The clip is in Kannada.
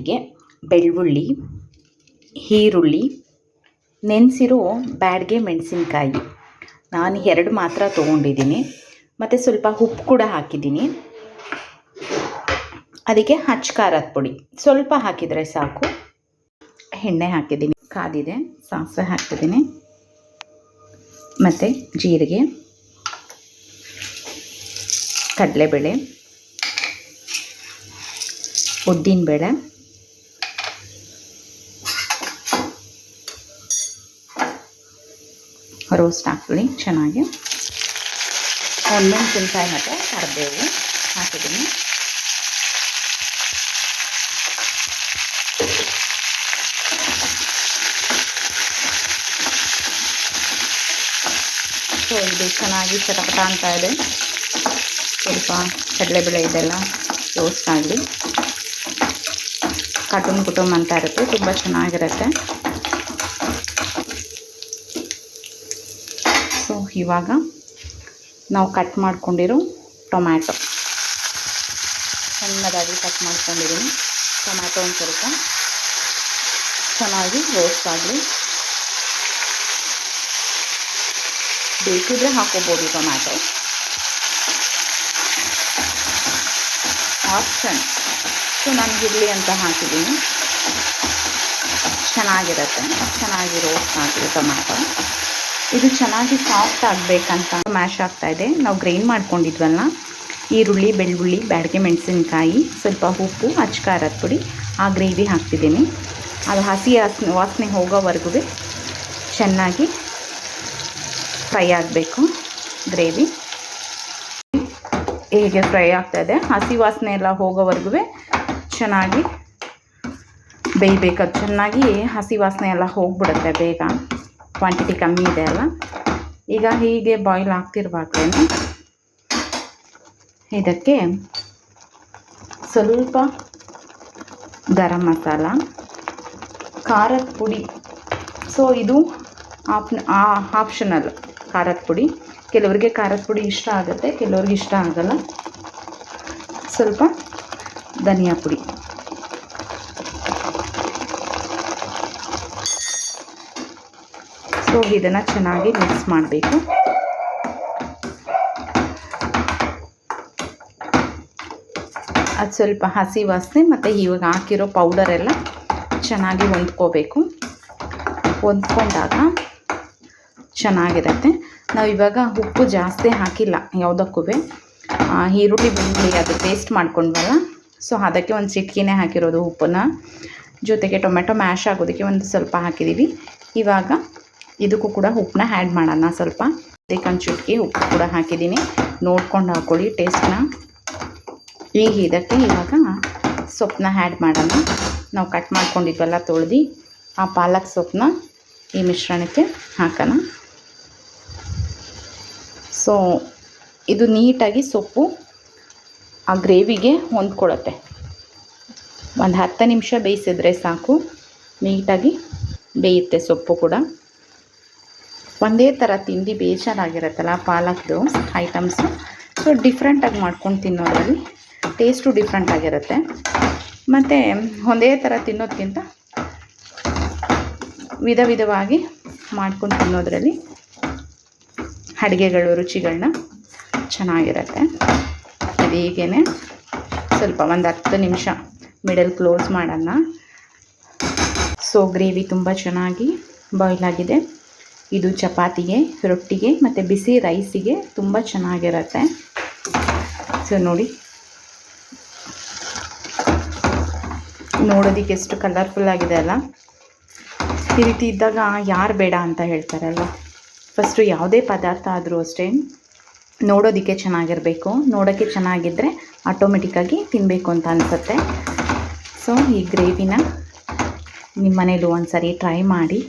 ಒಗ್ಗರಣೆಗೆ ಬೆಳ್ಳುಳ್ಳಿ, ಈರುಳ್ಳಿ, ನೆನೆಸಿರೋ ಬ್ಯಾಡ್ಗೆ ಮೆಣಸಿನ್ಕಾಯಿ. ನಾನು ಎರಡು ಮಾತ್ರ ತೊಗೊಂಡಿದ್ದೀನಿ. ಮತ್ತು ಸ್ವಲ್ಪ ಉಪ್ಪು ಕೂಡ ಹಾಕಿದ್ದೀನಿ. ಅದಕ್ಕೆ ಹಚ್ಚ ಖಾರದ ಪುಡಿ. ಸ್ವಲ್ಪ ಹಾಕಿದರೆ ಸಾಕು. ಎಣ್ಣೆ ಹಾಕಿದ್ದೀನಿ. ಕಾದಿದೆ. ಸಾಸಿವೆ ಹಾಕಿದ್ದೀನಿ. ಮತ್ತು ಜೀರಿಗೆ. ಕಡಲೆಬೇಳೆ. ಉದ್ದಿನಬೇಳೆ. ರೋಸ್ಟ್ ಹಾಕ್ಕೊಳ್ಳಿ, ಚೆನ್ನಾಗಿ. ಒಣಮೆಣಸಿನ್ಕಾಯಿ ಮತ್ತು ಕರಿಬೇವು ಹಾಕಿದ್ದೀನಿ. ಸೊ, ಇದು ಚೆನ್ನಾಗಿ ಚಟಪಟ ಅಂತ ಇದೆ. ಸ್ವಲ್ಪ ಕಡಲೆಬೇಳೆ ಇದೆಲ್ಲ ರೋಸ್ಟ್ ಆಗಲಿ. ಕಟುಮ್ ಕುಟುಂಬ ಅಂತ ಇರುತ್ತೆ, ತುಂಬ ಚೆನ್ನಾಗಿರುತ್ತೆ ಸೊ ಇವಾಗ ನಾವು ಕಟ್ ಮಾಡ್ಕೊಂಡಿರೋ ಟೊಮ್ಯಾಟೊ. ಸಣ್ಣದಾಗಿ ಕಟ್ ಮಾಡ್ಕೊಂಡಿದ್ದೀನಿ. ಟೊಮ್ಯಾಟೊ ಒಂದು ಸ್ವಲ್ಪ ಚೆನ್ನಾಗಿ ರೋಸ್ಟ್ ಆಗಲಿ. ಬೇಕಿದ್ರೆ ಹಾಕೋಬೋದು ಟೊಮ್ಯಾಟೊ. ಆಪ್ಷನ್ ಸೊ ನನಗಿರಲಿ ಅಂತ ಹಾಕಿದ್ದೀನಿ. ಚೆನ್ನಾಗಿರುತ್ತೆ. ಚೆನ್ನಾಗಿ ರೋಸ್ಟ್ ಹಾಕಿದೆ ಟೊಮ್ಯಾಟೊ. ಇದು ಚೆನ್ನಾಗಿ ಸಾಫ್ಟ್ ಆಗಬೇಕಂತ ಮ್ಯಾಶ್ ಆಗ್ತಾ ಇದೆ. ನಾವು ಗ್ರೈಂಡ್ ಮಾಡ್ಕೊಂಡಿದ್ವಲ್ಲ ಈರುಳ್ಳಿ, ಬೆಳ್ಳುಳ್ಳಿ, ಬ್ಯಾಡಿಗೆ ಮೆಣಸಿನ್ಕಾಯಿ, ಸ್ವಲ್ಪ ಉಪ್ಪು ಅಚ್ಚ ಖಾರದ ಪುಡಿ, ಆ ಗ್ರೇವಿ ಹಾಕ್ತಿದ್ದೀನಿ. ಅದು ಹಸಿ ವಾಸನೆ ವಾಸನೆ ಹೋಗೋವರೆಗೂ ಚೆನ್ನಾಗಿ ಫ್ರೈ ಆಗಬೇಕು ಗ್ರೇವಿ ಹೇಗೆ ಫ್ರೈ ಆಗ್ತಾಯಿದೆ ಹಸಿ ವಾಸನೆ ಎಲ್ಲ ಹೋಗೋವರೆಗೂ ಚೆನ್ನಾಗಿ ಬೇಯಬೇಕು. ಚೆನ್ನಾಗಿ ಹಸಿ ವಾಸನೆ ಎಲ್ಲ ಹೋಗ್ಬಿಡುತ್ತೆ ಬೇಗ. ಕ್ವಾಂಟಿಟಿ ಕಮ್ಮಿ ಇದೆ ಅಲ್ಲ ಈಗ ಹೀಗೆ ಬಾಯ್ಲ್ ಆಗ್ತಿರುವಾಗಲೇ ಇದಕ್ಕೆ ಸ್ವಲ್ಪ ಗರಂ ಮಸಾಲ, ಖಾರದ ಪುಡಿ. ಸೊ ಇದು ಆಪ್ ಆಪ್ಷನಲ್ ಖಾರದ ಪುಡಿ. ಕೆಲವರಿಗೆ ಖಾರದ ಪುಡಿ ಇಷ್ಟ ಆಗುತ್ತೆ, ಕೆಲವ್ರಿಗೆ ಇಷ್ಟ ಆಗಲ್ಲ. ಸ್ವಲ್ಪ ಧನಿಯಾ ಪುಡಿ. ಸೊ ಇದನ್ನು ಚೆನ್ನಾಗಿ ಮಿಕ್ಸ್ ಮಾಡಬೇಕು. ಅದು ಸ್ವಲ್ಪ ಹಸಿ ವಾಸನೆ ಮತ್ತು ಇವಾಗ ಹಾಕಿರೋ ಪೌಡರ್ ಎಲ್ಲ ಚೆನ್ನಾಗಿ ಹೊಂದ್ಕೋಬೇಕು. ಹೊಂದ್ಕೊಂಡಾಗ ಚೆನ್ನಾಗಿರುತ್ತೆ. ನಾವು ಇವಾಗ ಉಪ್ಪು ಜಾಸ್ತಿ ಹಾಕಿಲ್ಲ, ಯಾವುದಕ್ಕೂ ಈರುಳ್ಳಿ ಬೆಳ್ಳುಳ್ಳಿ ಅದು ಪೇಸ್ಟ್ ಮಾಡ್ಕೊಂಡ್ವಲ್ಲ, ಸೊ ಅದಕ್ಕೆ ಒಂದು ಚಿಟ್ಕಿನೇ ಹಾಕಿರೋದು ಉಪ್ಪನ್ನ. ಜೊತೆಗೆ ಟೊಮೆಟೊ ಮ್ಯಾಶ್ ಆಗೋದಕ್ಕೆ ಒಂದು ಸ್ವಲ್ಪ ಹಾಕಿದ್ದೀವಿ ಇವಾಗ ಇದಕ್ಕೂ ಕೂಡ ಉಪ್ಪನ್ನ ಆ್ಯಡ್ ಮಾಡೋಣ ಸ್ವಲ್ಪ. ಚಿಕನ್ ಚುಟ್ಕಿ ಉಪ್ಪು ಕೂಡ ಹಾಕಿದ್ದೀನಿ. ನೋಡ್ಕೊಂಡು ಹಾಕ್ಕೊಳ್ಳಿ ಟೇಸ್ಟ್ನ ಈಗ ಇದಕ್ಕೆ ಇವಾಗ ಸೊಪ್ಪನ್ನ ಆ್ಯಡ್ ಮಾಡೋಣ. ನಾವು ಕಟ್ ಮಾಡ್ಕೊಂಡಿದ್ವಲ್ಲ ತೊಳೆದು, ಆ ಪಾಲಕ್ ಸೊಪ್ಪನ್ನ ಈ ಮಿಶ್ರಣಕ್ಕೆ ಹಾಕೋಣ. ಸೊ ಇದು ನೀಟಾಗಿ ಸೊಪ್ಪು ಆ ಗ್ರೇವಿಗೆ ಹೊಂದ್ಕೊಳತ್ತೆ ಒಂದು ಹತ್ತು ನಿಮಿಷ ಬೇಯಿಸಿದ್ರೆ ಸಾಕು. ನೀಟಾಗಿ ಬೇಯುತ್ತೆ ಸೊಪ್ಪು ಕೂಡ. ಒಂದೇ ಥರ ತಿಂಡಿ ಬೇಜಾರಾಗಿರುತ್ತಲ್ಲ, ಪಾಲಕ್ದು ಐಟಮ್ಸು ಸೊ ಡಿಫ್ರೆಂಟಾಗಿ ಮಾಡ್ಕೊಂಡು ತಿನ್ನೋದ್ರಲ್ಲಿ ಟೇಸ್ಟು ಡಿಫ್ರೆಂಟ್ ಆಗಿರುತ್ತೆ. ಮತ್ತು ಒಂದೇ ಥರ ತಿನ್ನೋದಕ್ಕಿಂತ ವಿಧ ವಿಧವಾಗಿ ಮಾಡ್ಕೊಂಡು ತಿನ್ನೋದ್ರಲ್ಲಿ ಅಡುಗೆಗಳು ರುಚಿಗಳನ್ನ ಚೆನ್ನಾಗಿರುತ್ತೆ. ಅದು ಹೀಗೇ ಸ್ವಲ್ಪ ಒಂದು ಹತ್ತು ನಿಮಿಷ ಮಿಡಲ್ ಕ್ಲೋಸ್ ಮಾಡೋಣ. ಸೊ ಗ್ರೇವಿ ತುಂಬ ಚೆನ್ನಾಗಿ ಬಾಯ್ಲ್ ಆಗಿದೆ. ಇದು ಚಪಾತಿಗೆ, ರೊಟ್ಟಿಗೆ ಮತ್ತು ಬಿಸಿ ರೈಸಿಗೆ ತುಂಬ ಚೆನ್ನಾಗಿರುತ್ತೆ. ಸೊ ನೋಡಿ. ನೋಡೋದಕ್ಕೆ ಎಷ್ಟು ಕಲರ್ಫುಲ್ ಆಗಿದೆ ಅಲ್ಲ. ಈ ರೀತಿ ಇದ್ದಾಗ ಯಾರು ಬೇಡ ಅಂತ ಹೇಳ್ತಾರಲ್ವ. ಫಸ್ಟು ಯಾವುದೇ ಪದಾರ್ಥ ಆದರೂ ಅಷ್ಟೇ ನೋಡೋದಕ್ಕೆ ಚೆನ್ನಾಗಿರಬೇಕು. ನೋಡೋಕ್ಕೆ ಚೆನ್ನಾಗಿದ್ದರೆ ಆಟೋಮೆಟಿಕ್ಕಾಗಿ ತಿನ್ನಬೇಕು ಅಂತ ಅನಿಸುತ್ತೆ. ಸೊ ಈ ಗ್ರೇವಿನ ನಿಮ್ಮ ಮನೇಲೂ ಒಂದು ಸರಿ ಟ್ರೈ ಮಾಡಿ.